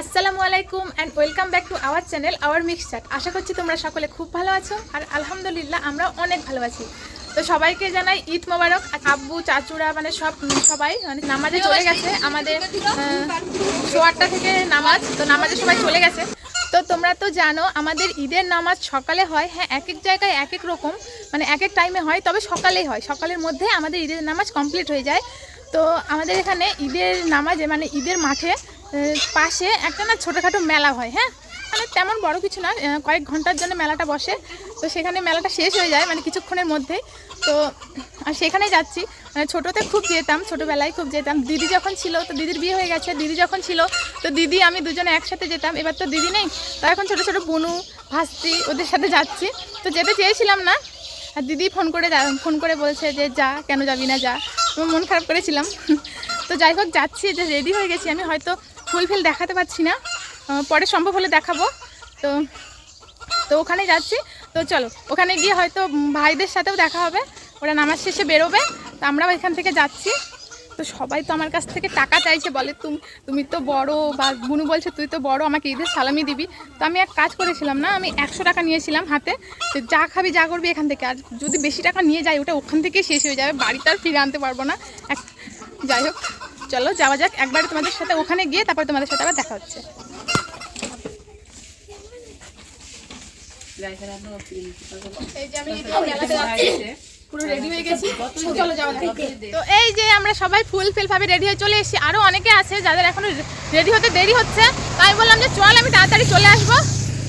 আসসালামু আলাইকুম and welcome back to our channel our mix chat আশা করছি তোমরা সকলে খুব ভালো আছো আর আলহামদুলিল্লাহ আমরা অনেক ভালো আছি। তো সবাইকে জানাই ঈদ মোবারক। আব্বু, চাচুরা মানে সব, সবাই মানে নামাজে চলে গেছে। আমাদের সোয়া আটটা থেকে নামাজ, তো নামাজে সবাই চলে গেছে। তো তোমরা তো জানো, আমাদের ঈদের নামাজ সকালে হয়। হ্যাঁ এক এক জায়গায় এক এক রকম মানে এক এক টাইমে হয়, তবে সকালেই হয়। সকালের মধ্যে আমাদের ঈদের নামাজ কমপ্লিট হয়ে যায়। তো আমাদের এখানে ঈদের নামাজে মানে ঈদের মাঠে পাশে একটা না ছোটোখাটো মেলা হয় হ্যাঁ? মানে তেমন বড় কিছু না কয়েক ঘণ্টার জন্য মেলাটা বসে। তো সেখানে মেলাটা শেষ হয়ে যায় মানে কিছুক্ষণের মধ্যেই। তো আর সেখানে যাচ্ছি। মানে ছোটোতে খুব যেতাম, ছোটোবেলায় খুব যেতাম। দিদি যখন ছিল, তো দিদির বিয়ে হয়ে গেছে। দিদি যখন ছিল, তো দিদি, আমি দুজনে একসাথে যেতাম। এবার তো দিদি নেই, তো এখন ছোটো ছোটো বুনু, ভাস্তি ওদের সাথে যাচ্ছি। তো যেতে চেয়েছিলাম না, আর দিদি ফোন করে ফোন করে বলছে যে, যা, কেন যাবি না, যা। মন খারাপ করেছিলাম। তো যাই হোক, যাচ্ছি, যে রেডি হয়ে গেছি। আমি হয়তো ফুল ফিল দেখাতে পারছি না। পরে সম্ভব হলে দেখাবো। তো তো ওখানে যাচ্ছি। তো চলো, ওখানে গিয়ে হয়তো ভাইদের সাথেও দেখা হবে। ওরা নামাজ শেষে বেরোবে। তো আমরাও এখান থেকে যাচ্ছি। তো সবাই তো আমার কাছ থেকে টাকা চাইছে, বলে তুমি তুমি তো বড় বা বুনু বলছে, তুই তো বড়, আমাকে ঈদের সালামি দিবি। তো আমি এক কাজ করেছিলাম না, আমি একশো টাকা নিয়েছিলাম হাতে। তো যা খাবি, যা করবি এখান থেকে। আর যদি বেশি টাকা নিয়ে যাই, ওটা ওখান থেকেই শেষ হয়ে যাবে। বাড়িতে আর ফিরে আনতে পারব না। এক, যাই হোক। চলো, যাওয়া যাক। একবার তোমাদের সাথে ওখানে গিয়ে তারপর তোমাদের সাথে আবার দেখা হচ্ছে। তো এই যে আমরা সবাই ফুল রেডি হয়ে চলে এসেছি। অনেকে আছে যাদের এখনও রেডি হতে দেরি হচ্ছে। তাই বললাম যে চল, আমি তাড়াতাড়ি চলে আসব।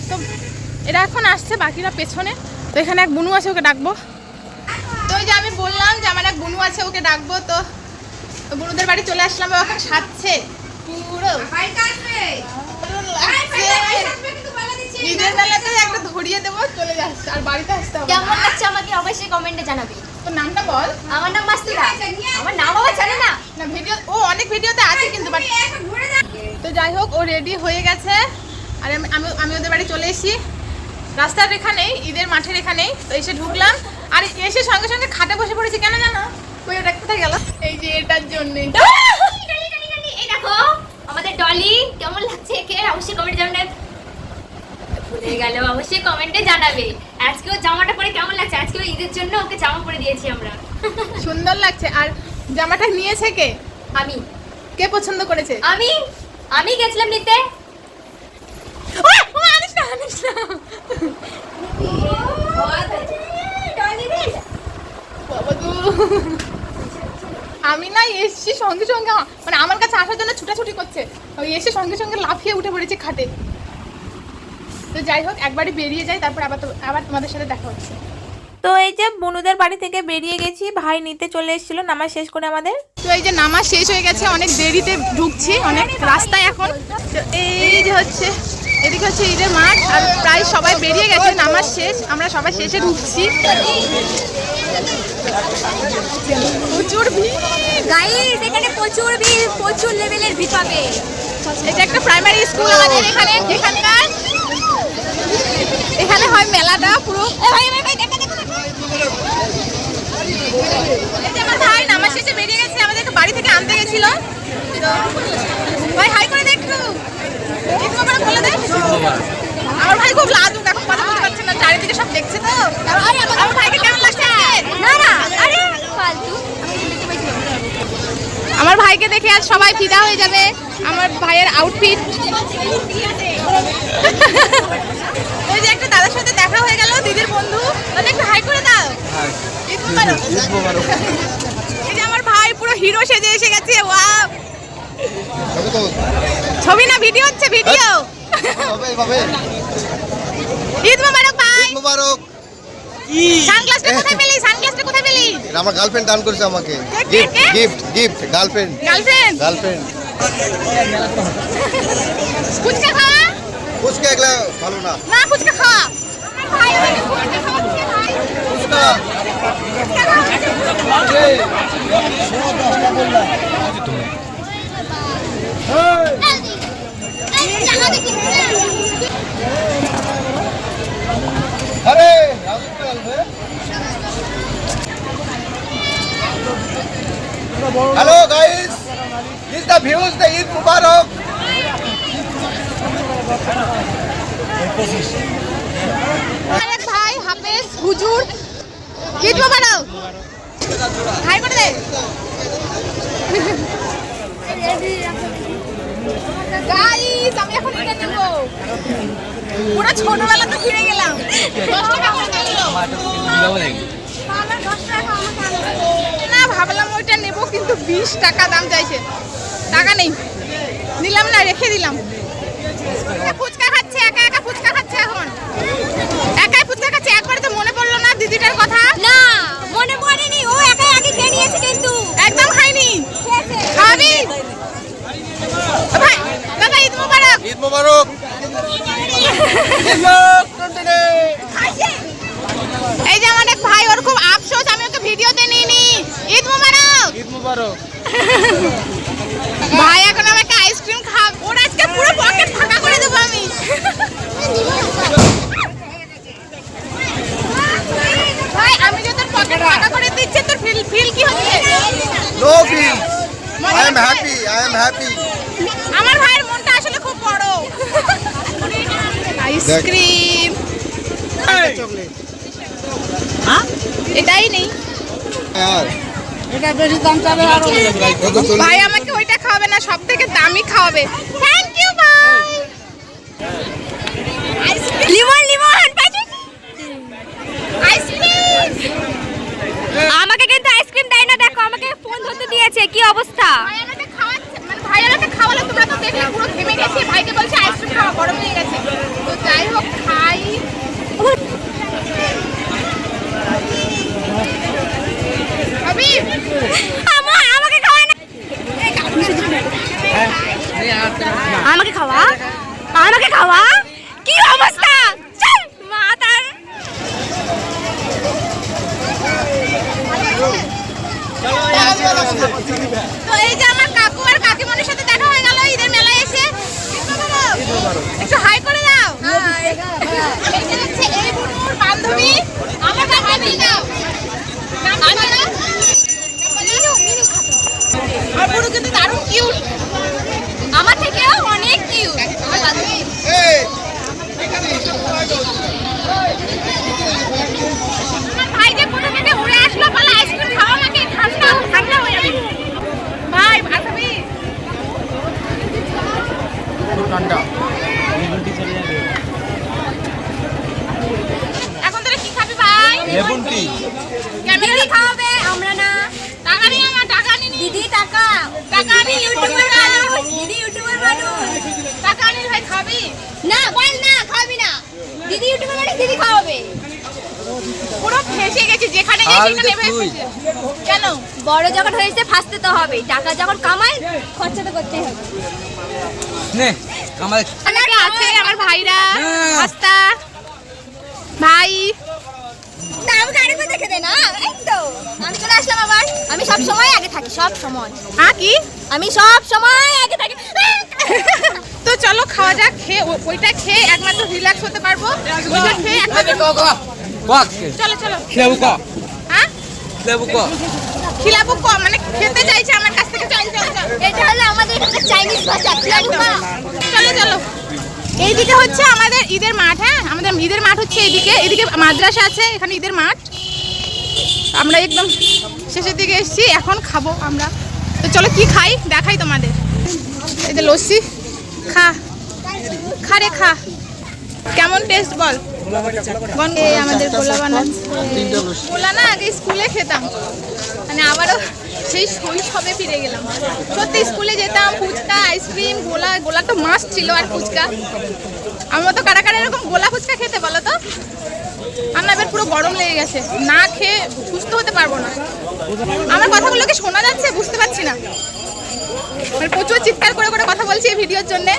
তো এখন আসছে, বাকিরা পেছনে। তো এখানে এক আছে, ওকে ডাকবো। তো ওই যে আমি বললাম যে আমার এক বুনু আছে, ওকে ডাকবো। তো তো বুনুদের বাড়ি চলে আসলাম ও এখন সাজছে পুরো। ঈদের বেলাতে একটা ধরিয়ে দেবো চলে যাচ্ছে আর বাড়িতে আসতে হবে কেমন লাগছে আমাকে অবশ্যই কমেন্টে জানাবে। তোর নামটা বল। আমার নাম মাস্তুরা। আমার নাম আবার জানে না। না ভিডিও ও অনেক ভিডিওতে আছে কিন্তু বাট তো যাই হোক ও রেডি হয়ে গেছে। আর আমি আমি আমি ওদের বাড়ি চলে এসেছি। রাস্তার এখানেই ঈদের মাঠের এখানেই তো এসে ঢুকলাম। আর এসে সঙ্গে সঙ্গে খাটে বসে পড়েছি কেন জানো? ওটা কোথায় গেল? এই যে এটার জন্যই এই দেখো আমাদের ডলি কেমন লাগছে একে? অবশ্যই কমেন্টে জানাবে। ভুলে গেল অবশ্যই কমেন্টে জানাবে। আজকে ও জামাটা পরে কেমন লাগছে? আজকে ঈদের জন্য ওকে জামা পরে দিয়েছি আমরা। সুন্দর লাগছে। আর জামাটা নিয়েছে কে? আমি। কে পছন্দ করেছে? আমি? আমি গেছিলাম নিতে। বাবা। আমি না এসছি সঙ্গে সঙ্গে মানে আমার কাছে আসার জন্য ছুটাছুটি করছে। ওই এসে সঙ্গে সঙ্গে লাফিয়ে উঠে পড়েছে খাটে। তো যাই হোক একবারই বেরিয়ে যাই তারপর আবার তো- আবার তোমাদের সাথে দেখা হচ্ছে। তো এই যে বনুদের বাড়ি থেকে বেরিয়ে গেছি ভাই নিতে চলে এসেছিল নামাজ শেষ করে আমাদের। তো এই যে নামাজ শেষ হয়ে গেছে অনেক দেরিতে ঢুকছি অনেক রাস্তায় এখন। এই যে হচ্ছে এদিকে হচ্ছে ঈদের মাঠ আর প্রায় সবাই বেরিয়ে গেছে নামাজ শেষ আমরা সবাই শেষে ঢুকছি। প্রচুর ভিড়। গাইস এখানে প্রচুর ভিড় প্রচুর লেভেলের ভিড় পাবে। এটা একটা প্রাইমারি স্কুল আমাদের এখানে এখানকার এখানে হয় মেলাটা পুরো এই যে আমার ভাই নামাজ শেষে বেরিয়ে গেছে আমাদেরকে বাড়ি থেকে আনতে গেছিল তো ভাই হাই করে দেখো ঈদ মোবারক বলে দে আমার ভাই খুব লাজুক এখন কথা বলতে পারছে না চারিদিকে সব দেখছে তো আমার ভাইকে কেমন লাগছে না না আরে ফালতু আমার ভাইকে দেখে আজ সবাই ফিদা হয়ে যাবে। আমার ভাইয়ের আউটফিট ওই যে একটা দাদার সাথে দেখা হয়ে গেল দিদির বন্ধু। তাহলে একটু হাই করে দাও। এই যে আমার ভাই পুরো হিরো সেজে এসে গেছে ওয়াও ছবি না ভিডিও হচ্ছে ভিডিও ঈদ মোবারক ভাই মুবারক। সানগ্লাসটা কোথায় পেলি? সানগ্লাসটা কোথায় পেলি? আমার গার্লফ্রেন্ড দান করেছে আমাকে। Gift? Gift gift girlfriend girlfriend girlfriend fuchka খাওয়া ফুচকা এগুলা ভালো না। না ফুচকা খাওয়া ফুচকা খাওয়াচ্ছে ভাই ফুচকা আরে hello guys this the views the Eid Mubarak আরে ভাই, হাফেজ, হুজুর। ঈদ মোবারক। হাই করে দে। গাইস আমি এখন এটা নেব। পুরো ছোটবেলাতে ফিরে গেলাম। দশ টাকা করে দিল না, ভাবলাম ওইটা নেব, কিন্তু বিশ টাকা দাম চাইছে। টাকা নেই। নিলাম না, রেখে দিলাম ফুচকা খাচ্ছে একা একা ফুচকা এখন? একাই ফুচকা খাচ্ছে? একবারে তো মনে পড়ল না দিদিটার কথা। না মনে পড়েনি। ও একাই আগে খেয়ে নিয়েছে কিন্তু। একদম খাইনি খাবি? ভাই দাদা ঈদ মোবারক। ঈদ মোবারক এই যে আমার এক ভাই ওর খুব আফসোস আমি ওকে ভিডিওতে নিইনি ঈদ মোবারক ঈদ মোবারক ভাই এখন আমাকে আইসক্রিম খাব ওর আজকে পুরো পকেট ফাঁকা করে দেবো আমি ভাই আমি যে তোর পকেট ফাঁকা করে দিচ্ছি তোর ফিল ফিল কি হচ্ছে no feel I am happy I am happy আমার ভাইয়ের মনটা আসলে খুব বড় আইসক্রিম। এটাই নেই। এটা বেশি দাম চাবে আরও ভাই আমাকে ওইটা খাওয়াবে না সব থেকে দামি খাওয়াবে। থ্যাংক ইউ ভাই। Lemon lemon ice cream. আমাকে কিন্তু আইসক্রিম দেয় না দেখো আমাকে ফোন ধরতে দিয়েছে কি অবস্থা? ভাই আমাকে খাওয়াচ্ছে ভাই আমাকে খাওয়ালো তোমরা তো দেখলে পুরো থেমে গেছে, ভাইকে বলছে আইসক্রিম খাওয়া গরম হয়ে গেছে। তো যাই হোক খাই আবি আমার আমাকে খাওয়ায় না আমাকে খাওয়া আমাকে খাওয়া কি অবস্থা চল মা তার তো এই যে আমার কাকু আর কাকিমণির সাথে দেখা হয়ে গেল ঈদের মেলায় এসে একটু হাই করে দাও এই যে হচ্ছে এই বুনুর বান্ধবী আমার বান্ধবী দাও নাম কি বলো? আর বুনু কিন্তু দারুণ কিউট আমার থেকেও অনেক কিউট আমার বান্ধবী এই আমার ভাই যে কোথা থেকে উড়ে আসলো বলে আইসক্রিম খাওয়া নাকি ঠান্ডা ঠান্ডা হয়ে যাবে ভাই বান্ধবী এখন তাহলে কি খাবি ভাই লেবুন টি ক্যামেরা খাওয়াবে আমরা না টাকা নিয়ে আমার টাকা নিয়ে দিদি টাকা টাকা নিয়ে মানুষ দিদি ইউটিউবার মানুষ। টাকা নিয়ে ভাই খাবি? না বল না খাবি না। দিদি ইউটিউবার মানুষ দিদি খাওয়াবে। পুরো ফেসে গেছি যেখানে গেছি সেখানে ফেসে কেন? বড় যখন হয়েছে ফাঁসতে তো হবে টাকা যখন কামাই খরচা তো করতেই হবে। নে আছে? আমার ভাইরা হ্যাঁ। আস্তা। ভাই। আমি চলে আসলাম আবার। আমি সব সময় আগে থাকি সব সময়। হ্যাঁ কি? আমি সব সময় আগে থাকি। তো চলো খাওয়া যাক খেয়ে ওইটা খেয়ে একমাত্র রিল্যাক্স হতে পারব। ওইটা খেয়ে একমাত্র চলো চলো। খেলাবো ক? হ্যাঁ? খেলাবো ক? খিলাবো ক? মানে খেতে চাইছে আমার কাছ থেকে চল এটা হলো আমাদের চাইনিজ ভাষা। চলো চলো। এইদিকে হচ্ছে আমাদের ঈদের মাঠ হ্যাঁ? আমাদের ঈদের মাঠ হচ্ছে এইদিকে। এদিকে মাদ্রাসা আছে, এখানে ঈদের মাঠ। আমরা একদম শেষের দিকে এসেছি, এখন খাব আমরা। তো চলো কি খাই? দেখাই তোমাদের। এই যে লস্যি। খা। খা রে, খা। কেমন টেস্ট বল? আমাদের গোলা বানাচ্ছে গোলা না আগে স্কুলে খেতাম। মানে আবারও সেই শৈশবে ফিরে গেলাম। সত্যি স্কুলে যেতাম ফুচকা আইসক্রিম গোলা গোলা তো মাছ ছিল আর ফুচকা। আমার মতো কারা কারা এরকম গোলা ফুচকা খেতে বলো তো? না এবার পুরো গরম লেগে গেছে। না খেয়ে সুস্থ হতে পারব না। আমার কথাগুলো কি শোনা যাচ্ছে বুঝতে পারছি না। মানে প্রচুর চিৎকার করে করে কথা বলছি এই ভিডিওর জন্য।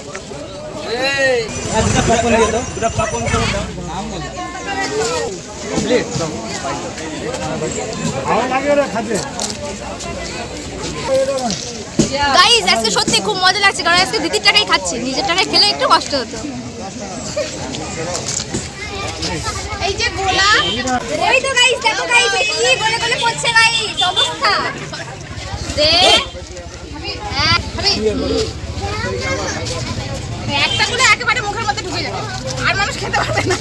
গাইস আজকে সত্যি খুব মজা লাগছে, কারণ আজকে দিদির টাকাই খাচ্ছি। নিজের টাকায় খেলে একটু কষ্ট হতো। এই যে গোলা ওই তো গাইস দেখো গাইস কি গলে গলে পড়ছে গাইস অবস্থা। দে একটা করে একেবারে মুখের মধ্যে ঢুকে যাবে। আর মানুষ খেতে পারবে না।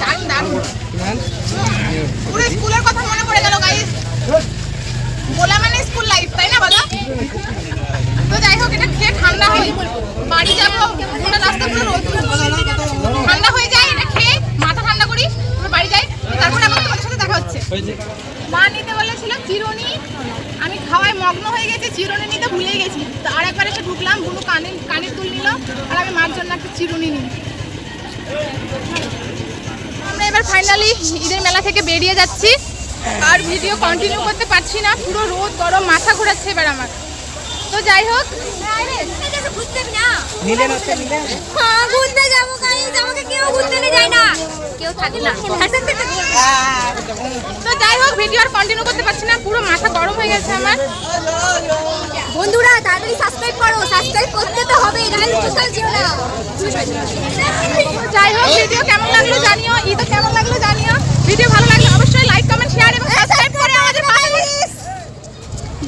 দারুণ দারুণ। পুরো স্কুলের কথা মনে পড়ে গেল গাইস বলা মানে স্কুল লাইফ তাই না বলো? তো যাই হোক এটা খেয়ে ঠান্ডা হয় বাড়ি যাব। পুরো রাস্তা পুরো রোদ ঠান্ডা হয়ে যায় এটা খেয়ে মাথা ঠান্ডা করি বাড়ি যাই। তারপরে আবার তোমাদের সাথে দেখা হচ্ছে। মা নিতে বলেছিল চিরুনি। আমি খাওয়ায় মগ্ন হয়ে গেছি চিরুনি নিতে ভুলে গেছি। তো আর একবার এসে ঢুকলাম বুনু কানে কানের দুল নিল আর আমি মার জন্য একটা চিরুনি নিই। আমরা এবার ফাইনালি ঈদের মেলা থেকে বেরিয়ে যাচ্ছি আর ভিডিও কন্টিনিউ করতে পারছি না পুরো রোদ গরম মাথা ঘোরাচ্ছে এবার আমার। তো যাই হোক হ্যাঁ ঘুরতে যাব। গাইজ আমাকে কেউ ঘুরতে নিয়ে যায় না। কেউ থাকে না। তো যাই হোক ভিডিও আর কন্টিনিউ করতে পারছি না। পুরো মাথা গরম হয়ে গেছে আমার। বন্ধুরা, তাড়াতাড়ি সাবস্ক্রাইব করো। সাবস্ক্রাইব করতে তো হবে যাই হোক ভিডিও কেমন লাগল জানিও। ঈদ কেমন লাগল জানিও। ভিডিও ভালো লাগলে অবশ্যই লাইক কমেন্ট শেয়ার এবং সাবস্ক্রাইব করে আমাদের পাশে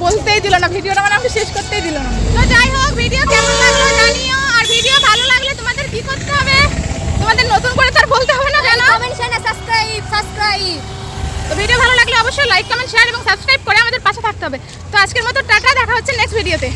বলতেই দিল না ভিডিওটা মানে আমি শেষ করতেই দিল না। তো যাই হোক ভিডিও কেমন লাগল জানিও। আর ভিডিও ভালো লাগলে কি করতে হবে? তোমাদের নতুন করে তার বলতে হবে না জানো? কমেন্ট শেয়ার সাবস্ক্রাইব সাবস্ক্রাইব তো ভিডিও ভালো লাগলে অবশ্যই লাইক কমেন্ট শেয়ার এবং সাবস্ক্রাইব করে আমাদের পাশে থাকতে হবে। তো আজকের মতো টাটা দেখা হচ্ছে নেক্সট ভিডিওতে